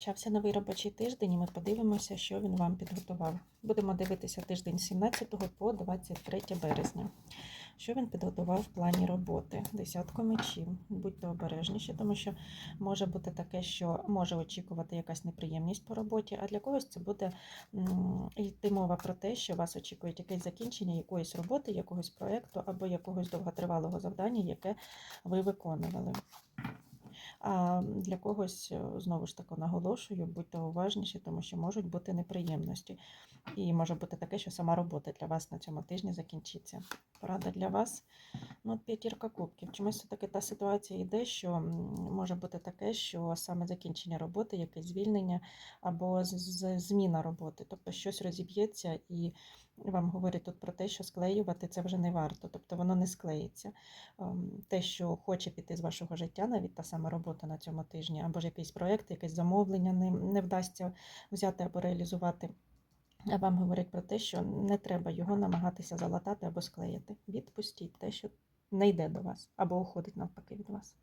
Почався новий робочий тиждень, і ми подивимося, що він вам підготував. Будемо дивитися тиждень 17 по 23 березня. Що він підготував в плані роботи? Десятку мечів. Будьте обережніші, тому що може бути таке, що може очікувати якась неприємність по роботі, а для когось це буде йти мова про те, що вас очікує якесь закінчення якоїсь роботи, якогось проєкту або якогось довготривалого завдання, яке ви виконували. А для когось, е, знову ж таки, наголошую, будьте уважніші, тому що можуть бути неприємності. І може бути таке, що сама робота для вас на цьому тижні закінчиться. Порада для вас. Ну, п'ятірка кубків. Чомусь все-таки та ситуація йде, що може бути таке, що саме закінчення роботи, якесь звільнення або зміна роботи, тобто щось розіб'ється і вам говорять тут про те, що склеювати це вже не варто, тобто воно не склеїться. Ем, Те, що хоче піти з вашого життя, навіть та сама робота на цьому тижні, або ж якийсь проєкт, якесь замовлення не, не вдасться взяти або реалізувати. Вам говорять про те, що не треба його намагатися залатати або склеїти. Відпустіть те, що не йде до вас, або уходить навпаки від вас.